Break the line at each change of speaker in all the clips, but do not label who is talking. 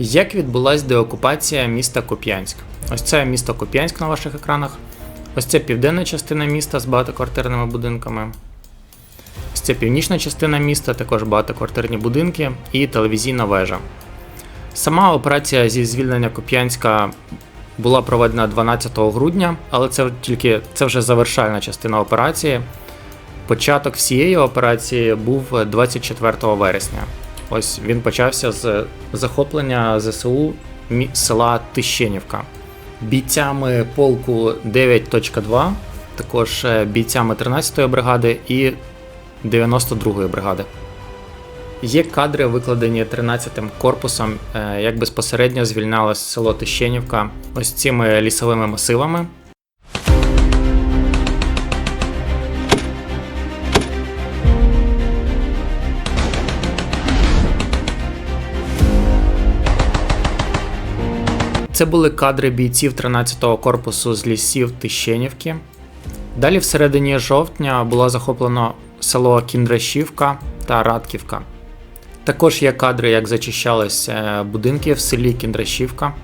Як відбулась деокупація міста Куп'янськ? Ось це місто Куп'янськ на ваших екранах. Ось це південна частина міста з багатоквартирними будинками. Ось це північна частина міста, також багатоквартирні будинки і телевізійна вежа. Сама операція зі звільнення Куп'янська була проведена 12 грудня, але це тільки це вже завершальна частина операції. Початок всієї операції був 24 вересня. Ось він почався з захоплення ЗСУ села Тищенівка. Бійцями полку 9.2, також е, бійцями 13-ї бригади і 92-ї бригади. Є кадри, викладені 13-м корпусом, е, як безпосередньо звільнялось село Тищенівка ось цими лісовими масивами. Це були кадри бійців 13-го корпусу з лісів Тищенівки. Далі, всередині жовтня, було захоплено село Кіндрашівка та Радківка. Також є кадри, як зачищались е, будинки в селі Кіндрашівка.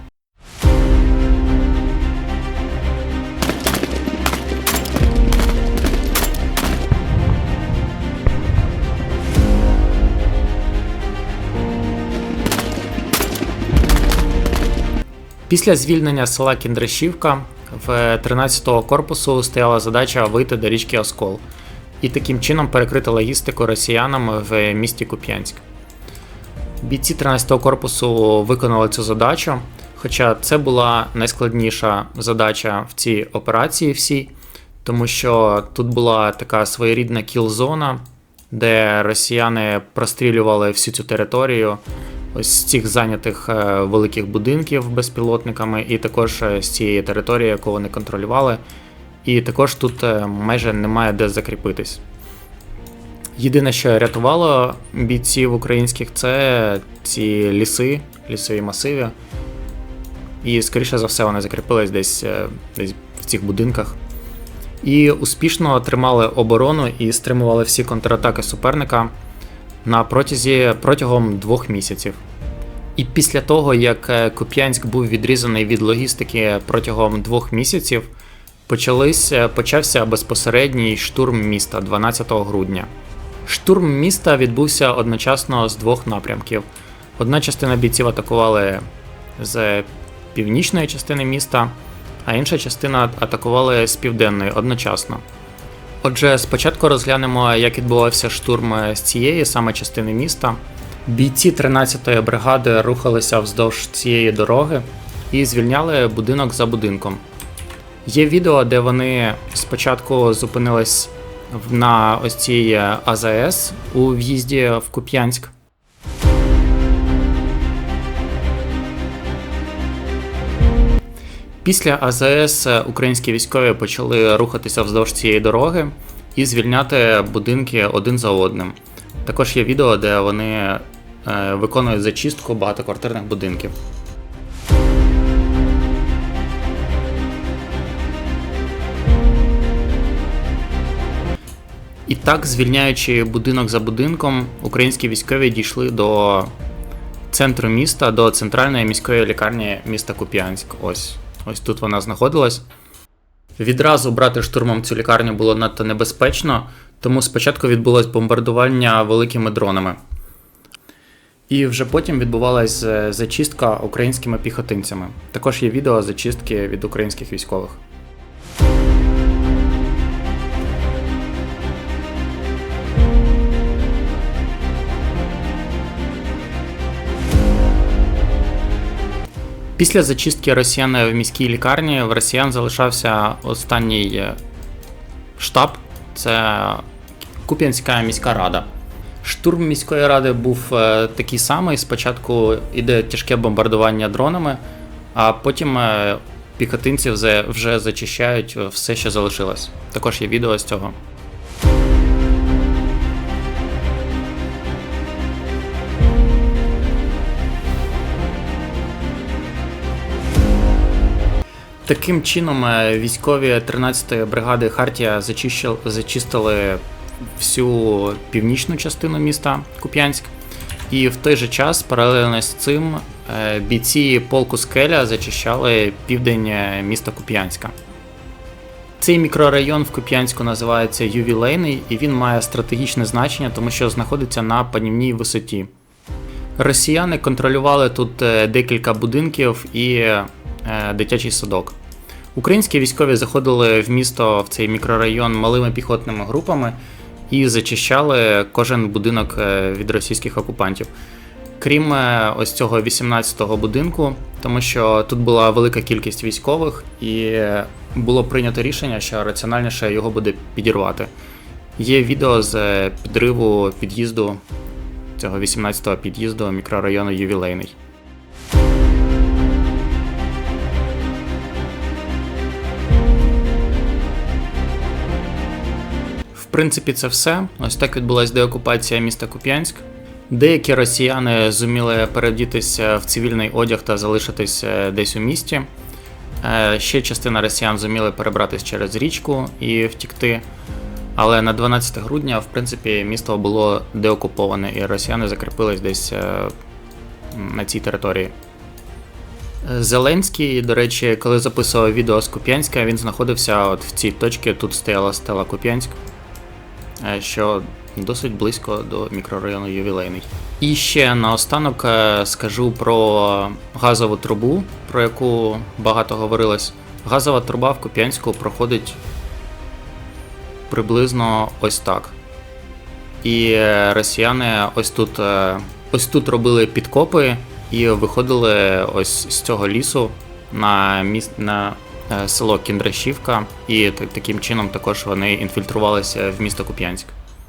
Після звільнення села Кіндрашівка в 13-го корпусу стояла задача вийти до річки Оскол і таким чином перекрити логістику росіянам в місті Куп'янськ. Бійці 13-го корпусу виконали цю задачу, хоча це була найскладніша задача в цій операції всій, тому що тут була така своєрідна кіл-зона, де росіяни прострілювали всю цю територію ось з цих зайнятих е, великих будинків безпілотниками, і також е, з цієї території, яку вони контролювали. І також тут е, майже немає де закріпитись. Єдине, що рятувало бійців українських, це ці ліси, лісові масиви. І, скоріше за все, вони закріпились десь, десь в цих будинках. І успішно тримали оборону і стримували всі контратаки суперника на протязі протягом двох місяців. І після того, як е, Куп'янськ був відрізаний від логістики протягом двох місяців, почались, е, почався безпосередній штурм міста 12 грудня. Штурм міста відбувся одночасно з двох напрямків. Одна частина бійців атакували з північної частини міста, а інша частина атакували з південної одночасно. Отже, спочатку розглянемо, як відбувався штурм з цієї саме частини міста. Бійці 13-ї бригади рухалися вздовж цієї дороги і звільняли будинок за будинком. Є відео, де вони спочатку зупинились на ось цій АЗС у в'їзді в Куп'янськ. Після АЗС українські військові почали рухатися вздовж цієї дороги і звільняти будинки один за одним. Також є відео, де вони е, виконують зачистку багатоквартирних будинків. І так, звільняючи будинок за будинком, українські військові дійшли до центру міста, до центральної міської лікарні міста Куп'янськ. Ось, ось тут вона знаходилась. Відразу брати штурмом цю лікарню було надто небезпечно, тому спочатку відбулось бомбардування великими дронами. І вже потім відбувалась е, зачистка українськими піхотинцями. Також є відео зачистки від українських військових. Після зачистки росіян в міській лікарні в росіян залишався останній е, штаб це Куп'янська міська рада. Штурм міської ради був е, такий самий. Спочатку йде тяжке бомбардування дронами, а потім е, піхотинці вже, вже зачищають все, що залишилось. Також є відео з цього. Таким чином, е, військові 13-ї бригади Хартія зачистили всю північну частину міста Куп'янськ. І в той же час, паралельно з цим, е, бійці полку Скеля зачищали південь е, міста Куп'янська. Цей мікрорайон в Куп'янську називається Ювілейний, і він має стратегічне значення, тому що знаходиться на панівній висоті. Росіяни контролювали тут декілька будинків і дитячий садок. Українські військові заходили в місто в цей мікрорайон малими піхотними групами і зачищали кожен будинок е, від російських окупантів. Крім е, ось цього 18-го будинку, тому що тут була велика кількість військових, і е, було прийнято рішення, що раціональніше його буде підірвати. Є відео з е, підриву під'їзду цього 18-го під'їзду мікрорайону Ювілейний. Принципі, це все. Ось так відбулася деокупація міста Куп'янськ. Деякі росіяни зуміли передітися в цивільний одяг та залишитись е, десь у місті. Е, Ще частина росіян зуміли перебратися через річку і втікти. Але на 12 грудня, в принципі, місто було деокуповане, і росіяни закріпились десь е, на цій території. Зеленський, до речі, коли записував відео з Куп'янська, він знаходився от в цій точці, тут стояла стела Куп'янськ, е, що досить близько до мікрорайону Ювілейний. І ще наостанок е, скажу про газову трубу, про яку багато говорилось. Газова труба в Куп'янську проходить приблизно ось так. І е, росіяни ось тут, е, ось тут робили підкопи і виходили ось з цього лісу на міст на е, село Кіндрашівка, і таким чином також вони інфільтрувалися в місто Куп'янськ.